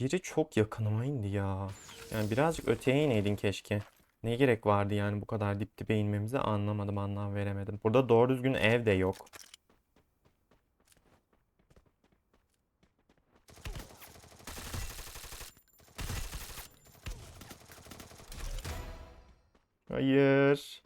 Biri çok yakınıma indi ya. Yani birazcık öteye ineydin keşke. Ne gerek vardı yani bu kadar dip dibe inmemize anlamadım, anlam veremedim. Burada doğru düzgün ev de yok. Hayır.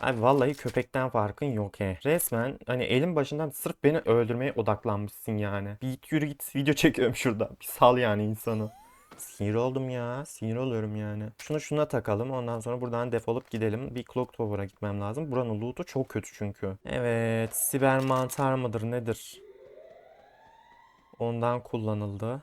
Abi vallahi köpekten farkın yok he. Resmen hani elin başından sırf beni öldürmeye odaklanmışsın yani. Bir git yürü git video çekiyorum şurada. Bir sal yani insanı. Sinir oldum ya. Sinir oluyorum yani. Şunu şuna takalım. Ondan sonra buradan defolup gidelim. Bir Clock Tower'a gitmem lazım. Buranın loot'u çok kötü çünkü. Evet. Siber mantar mıdır nedir? Ondan kullanıldı.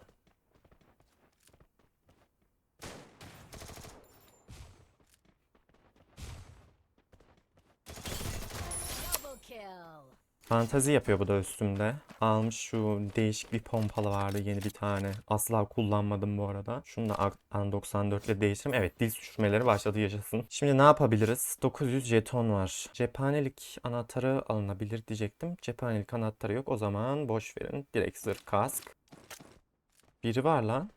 Kill. Fantazi yapıyor bu da üstümde. Almış şu değişik bir pompalı vardı yeni bir tane. Asla kullanmadım bu arada. Şunu da An94 ile değiştirdim. Evet dil sürçmeleri başladı yaşasın. Şimdi ne yapabiliriz? 900 jeton var. Cephanelik anahtarı alınabilir diyecektim. Cephanelik anahtarı yok. O zaman boş verin. Direkt zırh kask. Biri var lan.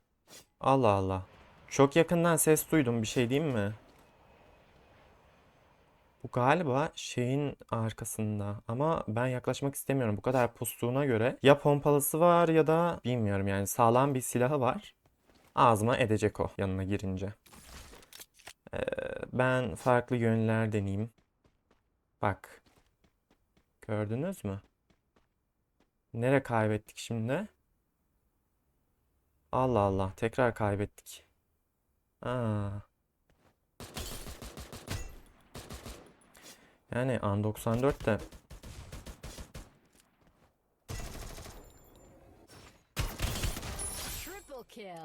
Allah Allah. Çok yakından ses duydum. Bir şey diyeyim mi? Bu galiba şeyin arkasında ama ben yaklaşmak istemiyorum. Bu kadar pustuğuna göre ya pompalısı var ya da bilmiyorum yani sağlam bir silahı var. Ağzıma edecek o yanına girince. Ee, ben farklı yönler deneyeyim. Bak. Gördünüz mü? Nere kaybettik şimdi? Allah Allah tekrar kaybettik. Aa. Yani An94 de.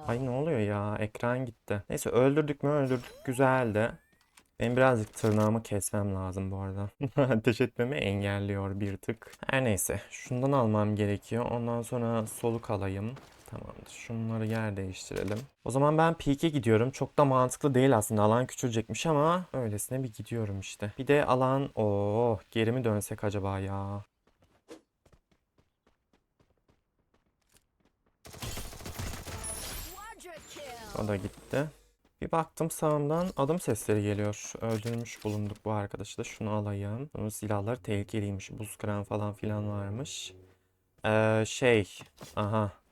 Ay ne oluyor ya? Ekran gitti. Neyse öldürdük mü öldürdük. Güzeldi. Ben birazcık tırnağımı kesmem lazım bu arada. Ateş etmemi engelliyor bir tık. Her neyse. Şundan almam gerekiyor. Ondan sonra soluk alayım. Tamamdır. Şunları yer değiştirelim. O zaman ben peak'e gidiyorum. Çok da mantıklı değil aslında. Alan küçülecekmiş ama öylesine bir gidiyorum işte. Bir de alan... Oo, geri mi dönsek acaba ya? O da gitti. Bir baktım sağımdan adım sesleri geliyor. Öldürmüş bulunduk bu arkadaşı da. Şunu alayım. Bunun silahları tehlikeliymiş. Buz kıran falan filan varmış. Ee, şey. Aha.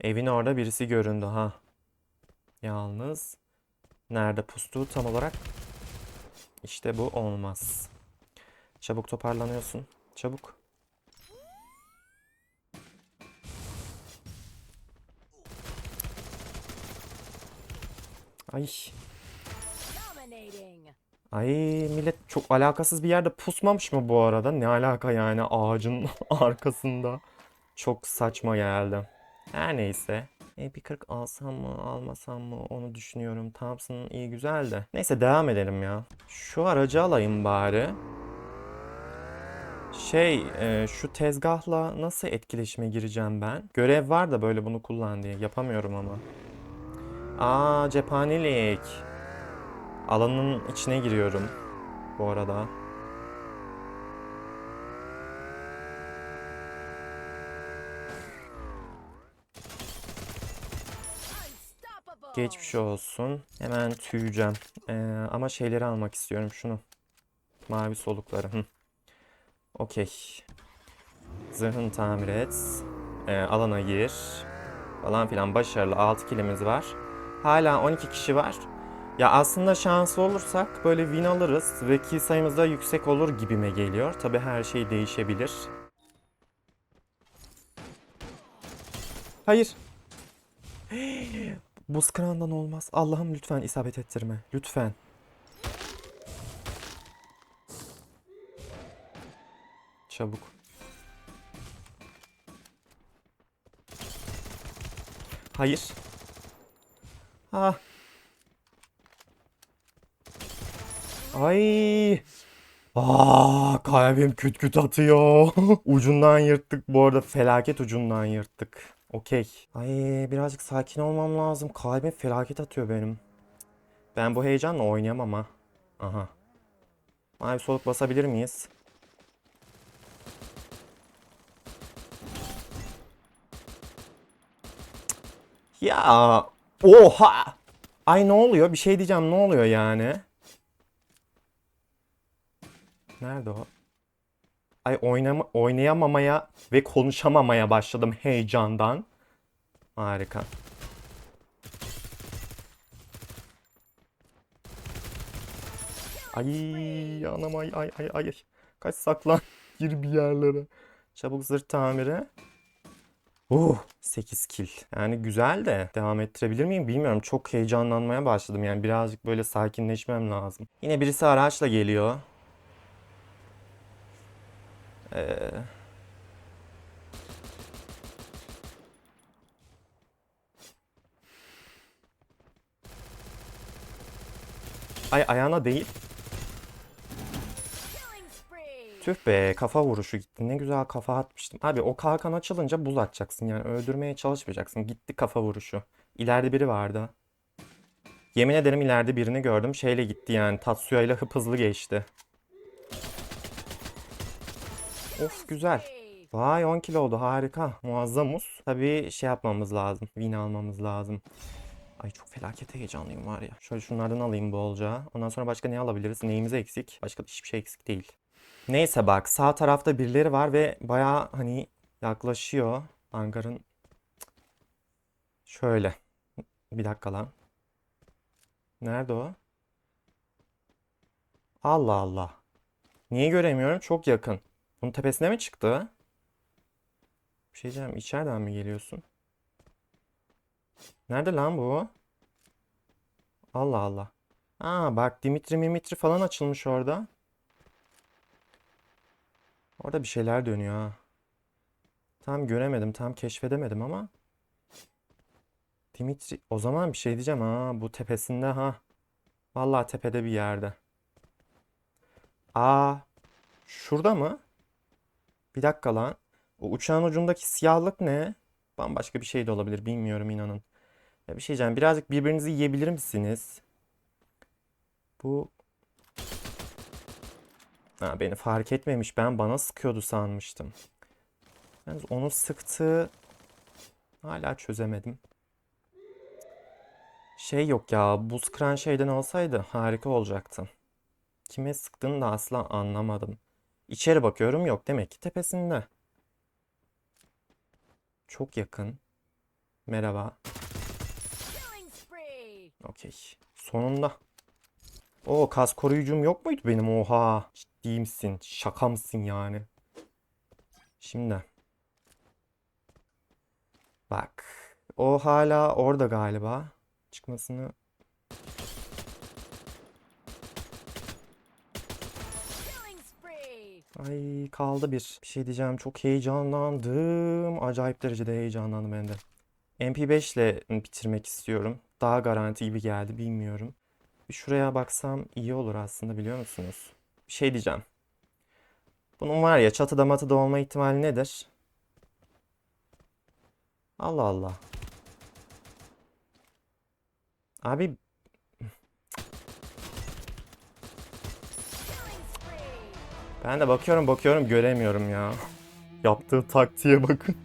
Evin orada birisi göründü ha. Yalnız. Nerede pustu tam olarak? İşte bu olmaz. Çabuk toparlanıyorsun. Çabuk. Ay. Ay millet çok alakasız bir yerde pusmamış mı bu arada? Ne alaka yani ağacın arkasında? Çok saçma geldi. Her neyse. E bir 40 alsam mı almasam mı onu düşünüyorum. Thompson iyi güzel de. Neyse devam edelim ya. Şu aracı alayım bari. Şey e, şu tezgahla nasıl etkileşime gireceğim ben? Görev var da böyle bunu kullan diye. Yapamıyorum ama. Aa cephanelik. Alanın içine giriyorum bu arada. Geçmiş olsun. Hemen tüyeceğim. Ee, ama şeyleri almak istiyorum şunu. Mavi solukları. Hı. Okey. Zırhını tamir et. Ee, alana gir. Falan filan başarılı. 6 kilimiz var. Hala 12 kişi var. Ya aslında şanslı olursak böyle win alırız ve kill sayımız da yüksek olur gibime geliyor. Tabi her şey değişebilir. Hayır. Buz kırandan olmaz. Allah'ım lütfen isabet ettirme. Lütfen. Çabuk. Hayır. Ah. Ay. Aa, kalbim küt küt atıyor. Ucundan yırttık bu arada felaket ucundan yırttık. Okey. Ay birazcık sakin olmam lazım. Kalbim felaket atıyor benim. Ben bu heyecanla oynayamam ha. Aha. Mavi soluk basabilir miyiz? Ya oha. Ay ne oluyor? Bir şey diyeceğim ne oluyor yani? Nerede o? Ay oynama, oynayamamaya ve konuşamamaya başladım heyecandan. Harika. Ay anam ay ay ay ay. Kaç saklan gir bir yerlere. Çabuk zırh tamiri. Uh 8 kill. Yani güzel de devam ettirebilir miyim bilmiyorum. Çok heyecanlanmaya başladım. Yani birazcık böyle sakinleşmem lazım. Yine birisi araçla geliyor. Ee... Ay ayağına değil. Tüh be kafa vuruşu gitti. Ne güzel kafa atmıştım. Abi o kalkan açılınca buz atacaksın yani öldürmeye çalışmayacaksın. Gitti kafa vuruşu. İleride biri vardı. Yemin ederim ileride birini gördüm. Şeyle gitti yani Tatsuya ile hıp hızlı geçti. Of güzel. Vay 10 kilo oldu harika. Muazzamuz. Tabii şey yapmamız lazım. Win almamız lazım. Ay çok felaket heyecanlıyım var ya. Şöyle şunlardan alayım bolca. Ondan sonra başka ne alabiliriz? Neyimiz eksik? Başka hiçbir şey eksik değil. Neyse bak sağ tarafta birileri var ve baya hani yaklaşıyor. Hangarın şöyle. Bir dakika lan. Nerede o? Allah Allah. Niye göremiyorum? Çok yakın. Bunun tepesine mi çıktı? Bir şey diyeceğim. İçeriden mi geliyorsun? Nerede lan bu? Allah Allah. Aa bak Dimitri Mimitri falan açılmış orada. Orada bir şeyler dönüyor ha. Tam göremedim, tam keşfedemedim ama. Dimitri, o zaman bir şey diyeceğim ha. Bu tepesinde ha. Vallahi tepede bir yerde. Aa, şurada mı? Bir dakika lan. O uçağın ucundaki siyahlık ne? Bambaşka bir şey de olabilir, bilmiyorum inanın. Ya bir şey diyeceğim, birazcık birbirinizi yiyebilir misiniz? Bu Ha, beni fark etmemiş. Ben bana sıkıyordu sanmıştım. Yalnız onu sıktı. Hala çözemedim. Şey yok ya. Buz kıran şeyden olsaydı harika olacaktı. Kime sıktığını da asla anlamadım. İçeri bakıyorum yok. Demek ki tepesinde. Çok yakın. Merhaba. Okey. Sonunda. O kas koruyucum yok muydu benim? Oha. Ciddi misin? Şaka mısın yani? Şimdi. Bak. O hala orada galiba. Çıkmasını. Ay kaldı bir. Bir şey diyeceğim. Çok heyecanlandım. Acayip derecede heyecanlandım ben de. MP5 ile bitirmek istiyorum. Daha garanti gibi geldi. Bilmiyorum. Bir şuraya baksam iyi olur aslında biliyor musunuz? Bir şey diyeceğim. Bunun var ya çatıda matıda olma ihtimali nedir? Allah Allah. Abi ben de bakıyorum bakıyorum göremiyorum ya. Yaptığı taktiğe bakın.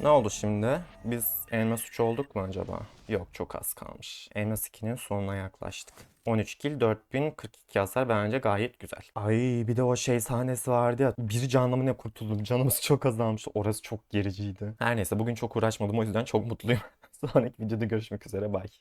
Ne oldu şimdi? Biz Elmas 3 olduk mu acaba? Yok çok az kalmış. Elmas 2'nin sonuna yaklaştık. 13 kill 4042 hasar bence gayet güzel. Ay bir de o şey sahnesi vardı ya. Bir canlı ne kurtuldum. Canımız çok azalmış. Orası çok gericiydi. Her neyse bugün çok uğraşmadım o yüzden çok mutluyum. Sonraki videoda görüşmek üzere. Bye.